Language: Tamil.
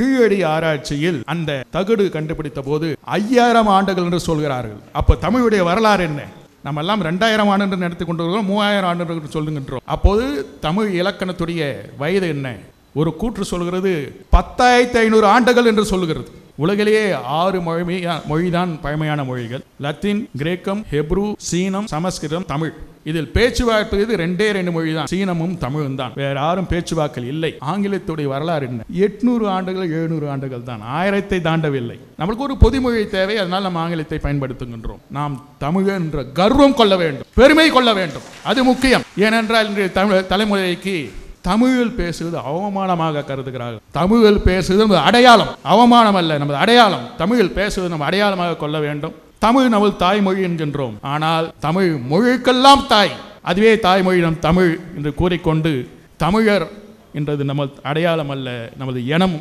கீழடி ஆராய்ச்சியில் அந்த தகடு கண்டுபிடித்த போது ஐயாயிரம் ஆண்டுகள் என்று சொல்கிறார்கள். அப்ப தமிழுடைய வரலாறு என்ன? நம்ம எல்லாம் ரெண்டாயிரம் ஆண்டு என்று நடத்தி கொண்டு மூவாயிரம் ஆண்டு என்று சொல்லுகின்றோம். அப்போது தமிழ் இலக்கணத்துடைய வயது என்ன? ஒரு கூற்று சொல்கிறது பத்தாயிரத்தி ஐநூறு ஆண்டுகள் என்று சொல்லுகிறது உலகிலேயே ஆறு மொழி மொழிதான் பழமையான மொழிகள். லத்தீன் கிரேக்கம் ஹெப்ரு சீனம் சமஸ்கிருதம் தமிழ். இதில் பேச்சுவார்த்தை இது ரெண்டே ரெண்டு மொழி தான் சீனமும் தமிழும் தான். வேற யாரும் பேச்சுவாக்கள் இல்லை. ஆங்கிலத்துடைய வரலாறு என்ன? எட்நூறு ஆண்டுகள் எழுநூறு ஆண்டுகள் தான். ஆயிரத்தை தாண்டவில்லை. நம்மளுக்கு ஒரு பொதுமொழி தேவை. அதனால் நம்ம ஆங்கிலத்தை பயன்படுத்துகின்றோம். நாம் தமிழ் என்ற கர்வம் கொள்ள வேண்டும். பெருமை கொள்ள வேண்டும். அது முக்கியம். ஏனென்றால் இன்றைய தமிழ் தலைமுறைக்கு தமிழில் பேசுவது அவமானமாக கருதுகிறார்கள். தமிழில் பேசுவது நமது அடையாளம். அவமானம் அல்ல நமது அடையாளம். தமிழில் பேசுவது நம்ம அடையாளமாக கொள்ள வேண்டும். தமிழ் நமது தாய்மொழி என்கின்றோம். ஆனால் தமிழ் மொழிக்கெல்லாம் தாய். அதுவே தாய்மொழி நம் தமிழ் என்று கூறிக்கொண்டு தமிழர் என்றது நமது அடையாளம் அல்ல நமது இனம்.